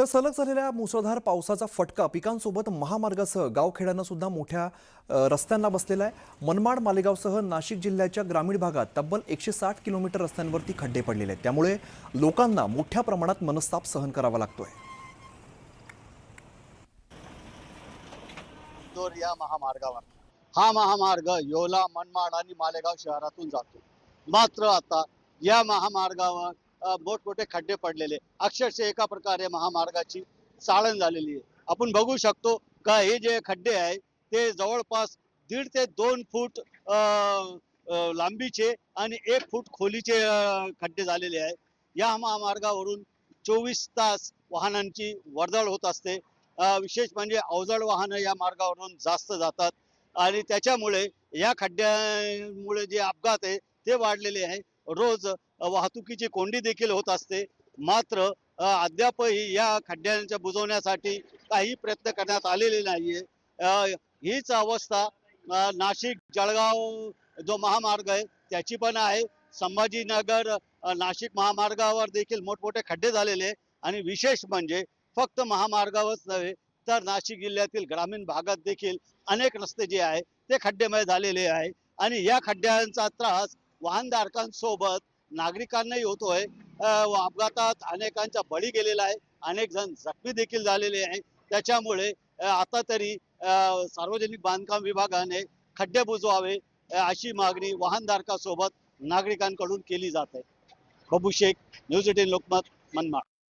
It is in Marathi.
तर सलग झालेल्या मुसळधार पावसाचा फटका पिकांसोबत महामार्गासह गावखेड्यांना सुद्धा मोठ्या रस्त्यांना बसलेला आहे. मनमाड मालेगावसह नाशिक जिल्ह्याच्या ग्रामीण भागात तब्बल एकशे साठ किलोमीटर रस्त्यांवरती खड्डे पडलेले आहेत. त्यामुळे लोकांना मोठ्या प्रमाणात मनस्ताप सहन करावा लागतोय. या महामार्गावर. हा महामार्ग योला मनमाड आणि मालेगाव शहरातून जातो. मात्र आता या महामार्गावर मोठमोठे खड्डे पडलेले. अक्षरशः एका प्रकारे महामार्गाची चाळण झालेली आहे. आपण बघू शकतो का हे जे खड्डे आहे ते जवळपास दीड ते दोन फूट लांबीचे आणि एक फूट खोलीचे खड्डे झालेले आहे. या महामार्गावरून चोवीस तास वाहनांची वर्दळ होत असते. विशेष म्हणजे अवजड वाहनं या मार्गावरून जास्त जातात. आणि त्याच्यामुळे या खड्ड्यामुळे जे अपघात आहे ते वाढलेले आहे. रोज वाहतुकीची कोंडी देखील होत असते. मात्र अद्यापही या खड्ड्यांच्या बुजवण्यासाठी काही प्रयत्न करण्यात आलेले नाहीये. हीच अवस्था नाशिक जळगाव जो महामार्ग आहे त्याची पण आहे. संभाजीनगर नाशिक महामार्गावर देखील मोठमोठे खड्डे झालेले आणि विशेष म्हणजे फक्त महामार्गावरच नव्हे तर नाशिक जिल्ह्यातील ग्रामीण भागात देखील अनेक रस्ते जे आहे ते खड्डेमय झालेले आहे. आणि या खड्ड्यांचा त्रास वाहनधारकांसोबत नागरिकांनाही होतोय. व अपघातात अनेकांचा बळी गेलेला आहे. अनेक जण जखमी देखील झालेले आहे. त्याच्यामुळे आता तरी सार्वजनिक बांधकाम विभागाने खड्डे बुजवावे अशी मागणी वाहनधारकासोबत नागरिकांकडून केली जात आहे. Babu Shaikh news eighteen Lokmat Manmad.